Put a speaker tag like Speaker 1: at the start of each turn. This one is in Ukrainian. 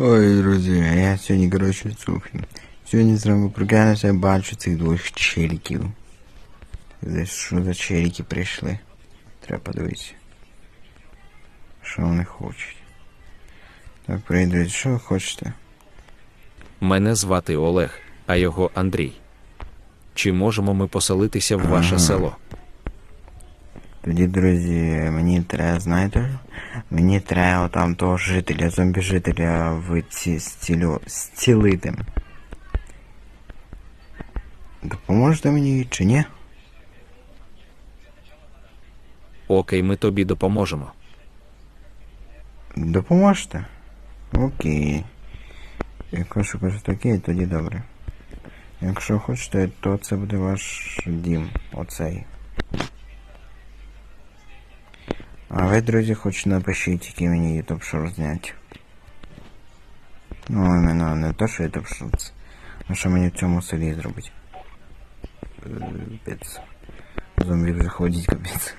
Speaker 1: Ой, друзі, я сьогодні, коротше, сухий. Сьогодні зранку прокинувся, бачу цих двох челіків. Десь що за челіки прийшли? Треба подивитися. Що вони хочуть. Так, прийдуть, що ви хочете?
Speaker 2: Мене звати Олег, а його Андрій. Чи можемо ми поселитися в ваше
Speaker 1: Ага.
Speaker 2: село?
Speaker 1: Тоді, друзі, мені треба, знаєте, мені треба там того жителя, зомбі-жителя в ці зцілю, зцілити. Допоможете мені чи ні?
Speaker 2: Окей, ми тобі допоможемо.
Speaker 1: Допоможете? Окей. Якщо кажете окей, тоді добре. Якщо хочете, то це буде ваш дім, оцей. А ви, друзі, хоч напишіть, який мені YouTube шорт зняти. Ну, іменно не то, що YouTube шорт. А що мені в цьому селі зробити? Е, Капець. Зомбі вже ходять, капець.